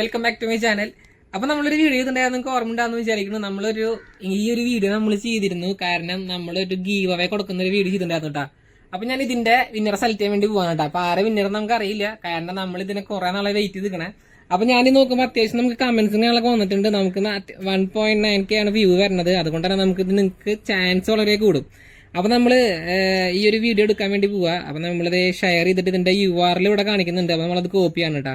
Welcome back to my channel അപ്പൊ നമ്മളൊരു video ചെയ്തിട്ടുണ്ടായിരുന്നു. നിങ്ങൾക്ക് ഓർമ്മ ഉണ്ടാകുന്ന വിചാരിക്കുന്നു. നമ്മളൊരു ഈ ഒരു വീഡിയോ നമ്മൾ ചെയ്തിരുന്നു. കാരണം നമ്മളൊരു ഗീവ് അവേ കൊടുക്കുന്ന ഒരു വീഡിയോ ചെയ്തിട്ടുണ്ടായിരുന്നു കേട്ടോ അപ്പൊ ഞാൻ ഇതിന്റെ വിന്നറെ സെലക്ട് ചെയ്യാൻ വേണ്ടി പോകാൻ കേട്ടോ അപ്പൊ ആരെ വിന്നർ നമുക്ക് അറിയില്ല. കാരണം നമ്മൾ ഇതിനെ കുറെ നാളെ വെയിറ്റ് ചെയ്ത് നിൽക്കണേ അപ്പൊ ഞാൻ നോക്കുമ്പോൾ അത്യാവശ്യം നമുക്ക് കമന്റ്സ് ഞങ്ങളൊക്കെ വന്നിട്ടുണ്ട്. നമുക്ക് വൺ പോയിന്റ് നയൻ കെ ആണ് വ്യൂ വരുന്നത്. അതുകൊണ്ട് തന്നെ നമുക്ക് ഇത് നിങ്ങൾക്ക് ചാൻസ് വളരെ കൂടും. അപ്പൊ നമ്മൾ ഈ ഒരു വീഡിയോ എടുക്കാൻ വേണ്ടി പോവാ. അപ്പൊ നമ്മളത് ഷെയർ ചെയ്തിട്ട് ഇതിന്റെ യു ആറിൽ ഇവിടെ കാണിക്കുന്നുണ്ട്. അപ്പൊ നമ്മളത് കോപ്പി ആണ് കേട്ടോ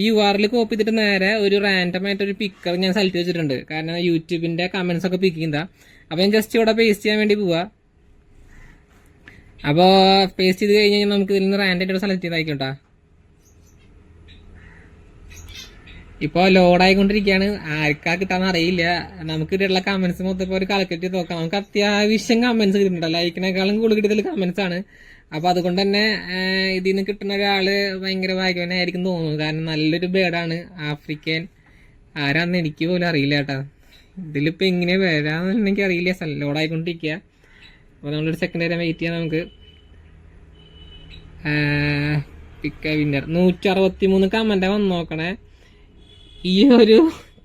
ഈ യു ആറിൽ കോപ്പി ചെയ്തിട്ട് നേരെ ഒരു റാൻഡം ആയിട്ട് ഒരു പിക്കർ ഞാൻ സെലക്ട് വെച്ചിട്ടുണ്ട്. കാരണം യൂട്യൂബിന്റെ കമന്റ്സ് ഒക്കെ പിക്ക് ചെയ്യുന്നതാ. അപ്പൊ ഞാൻ ജസ്റ്റ് ഇവിടെ പേസ്റ്റ് ചെയ്യാൻ വേണ്ടി പോവാ. അപ്പോൾ പേസ്റ്റ് ചെയ്ത് കഴിഞ്ഞ് കഴിഞ്ഞാൽ നമുക്ക് ഇതിൽ നിന്ന് റാൻഡായിട്ട് സെലക്ട് ചെയ്തായിക്കോട്ടാ ഇപ്പോൾ ലോഡായിക്കൊണ്ടിരിക്കുകയാണ് ആർക്കാ കിട്ടാന്ന് അറിയില്ല. നമുക്ക് ഇതിലുള്ള കമന്റ്സ് മൊത്തം ഇപ്പോൾ ഒരു ചെയ്ത് നോക്കാം. നമുക്ക് അത്യാവശ്യം കമന്റ്സ് കിട്ടുന്നുണ്ട്. ലൈക്കിനേക്കാളും കൂടുതൽ കിട്ടിയതിൽ കമന്റ്സ് ആണ്. അപ്പൊ അതുകൊണ്ട് തന്നെ ഇതിൽ നിന്ന് കിട്ടുന്ന ഒരാൾ ഭയങ്കര ഭാഗ്യവനായിരിക്കും തോന്നുന്നു. കാരണം നല്ലൊരു ബേഡാണ് ആഫ്രിക്കൻ. ആരാന്ന് എനിക്ക് പോലും അറിയില്ല കേട്ടോ. ഇതിലിപ്പോ എങ്ങനെ വരാന്ന് എനിക്ക് അറിയില്ല. ലോഡായിക്കൊണ്ടിരിക്കുക അപ്പൊ നമ്മളൊരു സെക്കൻഡ് നേരം വെയിറ്റ് ചെയ്യാം നമുക്ക്. പിക്ക വിന്നർ നൂറ്റി അറുപത്തി മൂന്ന് കമന്റ് വന്ന് നോക്കണേ. ഈ ഒരു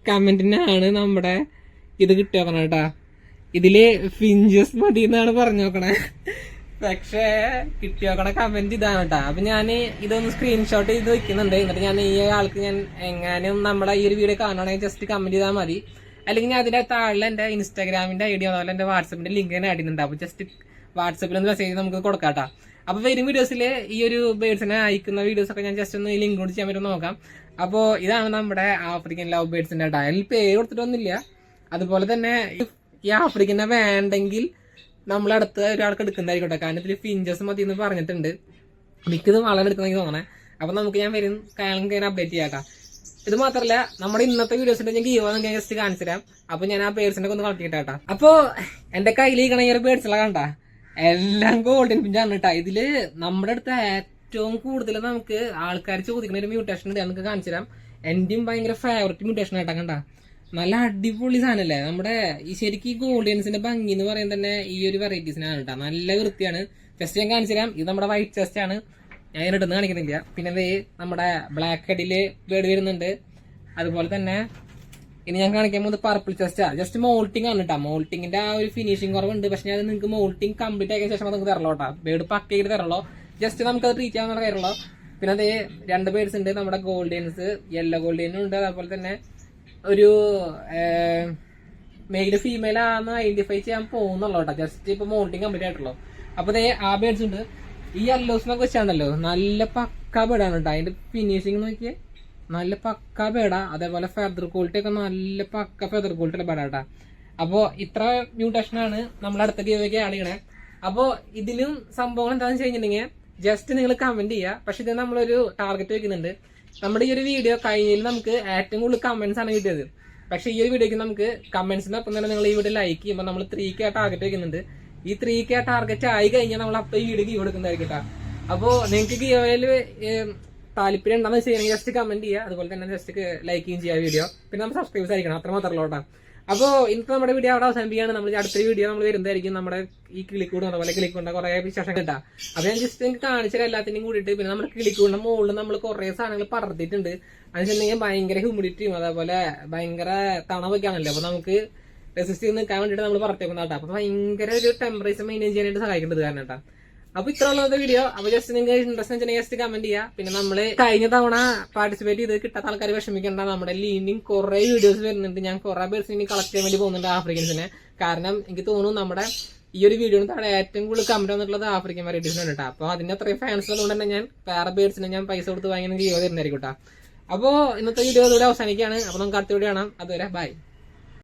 കമന്റിനാണ് നമ്മുടെ ഇത് കിട്ടിയോക്കണം കേട്ടാ. ഇതിൽ ഫിഞ്ചസ് മതി എന്നാണ് പറഞ്ഞു നോക്കണേ. പക്ഷേ കിട്ടിയോക്കണ കമന്റ് ഇതാണ് കേട്ടാ. അപ്പൊ ഞാൻ ഇതൊന്ന് സ്ക്രീൻഷോട്ട് ചെയ്ത് വെക്കുന്നുണ്ട്. എന്നിട്ട് ഞാൻ ഈ ആൾക്ക് ഞാൻ എങ്ങാനും നമ്മുടെ ഈ ഒരു വീഡിയോ കാണുകയാണെങ്കിൽ ജസ്റ്റ് കമന്റ് ചെയ്താൽ മതി. അല്ലെങ്കിൽ ഞാൻ അതിന്റെ താഴെ എന്റെ ഇൻസ്റ്റാഗ്രാമിന്റെ ഐഡിയോ അതുപോലെ എന്റെ വാട്സപ്പിന്റെ ലിങ്ക് തന്നെ ആഡ് ചെയ്യുന്നുണ്ട്. അപ്പൊ ജസ്റ്റ് വാട്സപ്പിൽ ഒന്ന് മെസ്സേജ് നമുക്ക് കൊടുക്കാട്ടാ അപ്പൊ വരും വീഡിയോസിൽ ഈ ഒരു ബേഡ്സിനെ അയക്കുന്ന വീഡിയോസ് ഒക്കെ ഞാൻ ജസ്റ്റ് ഒന്ന് ലിങ്ക് കൊണ്ട് ചെയ്യാൻ പറ്റും നോക്കാം. അപ്പോ ഇതാണ് നമ്മുടെ ആഫ്രിക്കൻ ലവ് ബേഡ്സിന്റെ ഡയൽ പേര് കൊടുത്തിട്ടൊന്നുമില്ല. അതുപോലെ തന്നെ ഈ ആഫ്രിക്കനെ വേണ്ടെങ്കിൽ നമ്മൾ അടുത്ത ഒരാൾക്ക് എടുക്കുന്നതായിരിക്കട്ടെ കാരണം ഇതിൽ ഫിഞ്ചസ് മതി എന്ന് പറഞ്ഞിട്ടുണ്ട്. മിക്കതും വളരെ എടുക്കുന്നെങ്കിൽ തോന്നണേ. അപ്പൊ നമുക്ക് ഞാൻ വരും കാലം കഴിഞ്ഞാൽ അപ്ഡേറ്റ് ചെയ്യാം ഇത് മാത്രല്ല നമ്മുടെ ഇന്നത്തെ വീഡിയോസിന്റെ ഞാൻ ഗീവ് ഞാൻ ജസ്റ്റ് കാണിച്ചു തരാം അപ്പൊ ഞാൻ ആ പേഴ്സിനെ ഒന്ന് കളക്ട് ചെയ്യട്ടാ അപ്പൊ എന്റെ കയ്യിൽ ഈ കണ ഈ ഒരു പേഴ്സിലാണ് കണ്ട? എല്ലാം ഗോൾഡൻ പിഞ്ചാണ് കേട്ടോ ഇതിൽ നമ്മുടെ അടുത്ത് ഏറ്റവും കൂടുതൽ നമുക്ക് ആൾക്കാർ ചോദിക്കുന്ന ഒരു മ്യൂട്ടേഷൻ ഉണ്ട്. നമുക്ക് കാണിച്ചു തരാം. എന്റെയും ഭയങ്കര ഫേവററ്റ് മ്യൂട്ടേഷൻ ആയിട്ടാ കണ്ട. നല്ല അടിപൊളി സാധനല്ലേ? നമ്മുടെ ഈ ശരിക്കും ഈ ഗോൾഡിയൻസിന്റെ ഭംഗി എന്ന് പറയുന്നത് തന്നെ ഈ ഒരു വെറൈറ്റീസിനാണ് കേട്ടോ നല്ല വൃത്തിയാണ്. ജസ്റ്റ് ഞാൻ കാണിച്ചു തരാം. ഇത് നമ്മുടെ വൈറ്റ് ചെസ്റ്റ് ആണ്. ഞാൻ ഇതിനടുത്ത് കാണിക്കുന്നില്ല. പിന്നെ നമ്മുടെ ബ്ലാക്ക് ഹെഡിൽ ബേഡ് വരുന്നുണ്ട്. അതുപോലെ തന്നെ ഇനി ഞാൻ കാണിക്കാൻ പോകുന്നത് പർപ്പിൾ ചെസ്റ്റാ ജസ്റ്റ് മോൾട്ടിംഗ് ആണ് കേട്ടോ മോൾട്ടിങ്ങിന്റെ ആ ഒരു ഫിനിഷിംഗ് കുറവുണ്ട്. പക്ഷെ ഞാൻ നിങ്ങൾക്ക് മോൾട്ടിംഗ് കംപ്ലീറ്റ് ആക്കിയ ശേഷം നമുക്ക് തരല്ലോ കേട്ടോ ബേഡ് പക്കയിട്ട് തരല്ലോ ജസ്റ്റ് നമുക്ക് അത് ട്രീറ്റ് ചെയ്യാൻ കയറുള്ളൂ പിന്നെ അതേ രണ്ട് ബേഡ്സ് ഉണ്ട്. നമ്മുടെ ഗോൾഡിയൻസ് യെല്ലോ ഗോൾഡിയനും ഉണ്ട്. അതുപോലെ തന്നെ ഒരു മെയിൽ ഫീമെയിൽ ആണെന്ന് ഐഡന്റിഫൈ ചെയ്യാൻ പോകുന്നുള്ളൂ കേട്ടോ ജസ്റ്റ് ഇപ്പൊ മോൾട്ടിങ് കംപ്ലീറ്റ് ആയിട്ടുള്ളൂ. അപ്പൊ ദേ ആ ബേഡ്സ് ഉണ്ട്. ഈ യെല്ലോസിനൊക്കെ വെച്ചാണല്ലോ. നല്ല പക്ക ബേഡാണ് കേട്ടോ അതിന്റെ ഫിനിഷിംഗ് നോക്കിയേ നല്ല പക്ക പേട. അതേപോലെ ഫെദർ ക്വാളിറ്റി ഒക്കെ നല്ല പക്ക ഫെദർ ക്വാളിറ്റി ഉള്ള ബേഡാ കേട്ടാ അപ്പോ ഇത്ര മ്യൂട്ടേഷൻ ആണ് നമ്മൾ അടുത്ത ഗിയോയ്ക്ക് ആഡ് ചെയ്യണേ. അപ്പോ ഇതിലും സംഭവങ്ങൾ എന്താണെന്ന് വെച്ച് കഴിഞ്ഞിട്ടുണ്ടെങ്കിൽ ജസ്റ്റ് നിങ്ങൾ കമന്റ് ചെയ്യുക പക്ഷെ ഇത് നമ്മളൊരു ടാർഗറ്റ് വെക്കുന്നുണ്ട്. നമ്മുടെ ഈ ഒരു വീഡിയോ കഴിഞ്ഞതിൽ നമുക്ക് ഏറ്റവും കൂടുതൽ കമന്റ്സ് ആണ് കിട്ടിയത്. പക്ഷെ ഈ ഒരു വീഡിയോക്ക് നമുക്ക് കമന്റ്സിന്റെ ഒപ്പം തന്നെ നിങ്ങൾ ഈ വീഡിയോ ലൈക്ക് ചെയ്യുമ്പോൾ നമ്മൾ ത്രീ കെ ടാർഗറ്റ് വെക്കുന്നുണ്ട്. ഈ ത്രീ കെ ടാർഗറ്റ് ആയി കഴിഞ്ഞാൽ നമ്മൾ അപ്പൊ ഈ വീഡിയോ ഗീവ് കൊടുക്കുന്നതായിരിക്കും കേട്ടോ അപ്പോ നിങ്ങൾക്ക് ഗീവയിൽ താല്പര്യം ഉണ്ടെന്ന് വെച്ച് കഴിഞ്ഞാൽ ജസ്റ്റ് കമന്റ് ചെയ്യുക. അതുപോലെ തന്നെ ജസ്റ്റ് ലൈക്ക് ചെയ്യും ചെയ്യുക വീഡിയോ പിന്നെ നമ്മൾ സബ്സ്ക്രൈബ് ആയിരിക്കണം. അത്ര മാത്രമല്ല കേട്ടോ. അപ്പോൾ ഇന്നത്തെ നമ്മുടെ വീഡിയോ അവിടെ അവസാനിപ്പിക്കുകയാണ്. നമ്മൾ അടുത്ത വീഡിയോ നമ്മൾ വരുന്നതായിരിക്കും. നമ്മുടെ ഈ കിളിക്കൂട് അതുപോലെ കിളിക്കൂണ്ട കുറെ വിശേഷം കിട്ടാ അപ്പോൾ ഞാൻ ജസ്റ്റ് നിങ്ങൾക്ക് കാണിച്ചാൽ എല്ലാത്തിനും കൂടിയിട്ട്. പിന്നെ നമ്മുടെ കിളിക്കൂടിന്റെ മുകളിൽ നമ്മൾ കുറെ സാധനങ്ങൾ പറത്തിയിട്ടുണ്ട് അതിനുണ്ടെങ്കിൽ ഭയങ്കര ഹ്യൂമിഡിറ്റിയും അതേപോലെ ഭയങ്കര തണവൊക്കെയാണല്ലോ. അപ്പോൾ നമുക്ക് റെസിസ്റ്റ് ചെയ്ത് നിൽക്കാൻ വേണ്ടിയിട്ട് നമ്മൾ പറത്തേക്കുന്ന അപ്പോൾ അപ്പൊ ഭയങ്കര ഒരു ടെമ്പറേച്ചർ മെയിന്റെയിൻ ചെയ്യാനായിട്ട് സഹായിക്കേണ്ടത് കാരണം കേട്ടോ. അപ്പൊ ഇത്ര ഉള്ളത് വീഡിയോ അപ്പൊ ജസ്റ്റ് നിങ്ങൾക്ക് ഇൻട്രസ്റ്റ് വെച്ചിട്ടുണ്ടെങ്കിൽ ജസ്റ്റ് കമന്റ് ചെയ്യുക പിന്നെ നമ്മൾ കഴിഞ്ഞ തവണ പാർട്ടിസിപ്പേറ്റ് ചെയ്ത് കിട്ടാത്ത ആൾക്കാർ വിഷമിക്കേണ്ട. നമ്മുടെ ലീനിങ് കുറെ വീഡിയോസ് വരുന്നുണ്ട്. ഞാൻ കുറെ പേഴ്സ് ഇനി കളക്ട് ചെയ്യാൻ വേണ്ടി പോകുന്നുണ്ട് ആഫ്രിക്കൻസിനെ. കാരണം എനിക്ക് തോന്നുന്നു നമ്മുടെ ഈ ഒരു വീഡിയോ താഴെ ഏറ്റവും കൂടുതൽ കമന്റ് വന്നിട്ടുള്ളത് ആഫ്രിക്കൻ വെറൈറ്റീസിനാണ് കേട്ടോ. അപ്പൊ അതിന്റെ അത്രയും ഫാൻസ് ഉള്ളതുകൊണ്ട് തന്നെ ഞാൻ വേറെ ബേഡ്സിന് ഞാൻ പൈസ കൊടുത്ത് വാങ്ങി ചെയ്യുമായിരുന്നായിരിക്കും കേട്ടോ. അപ്പോ ഇന്നത്തെ വീഡിയോ ഇതുവരെ അവസാനിക്കുകയാണ്. അപ്പൊ നമുക്ക് അടുത്ത വീഡിയോ കാണാം. അതുവരെ ബൈ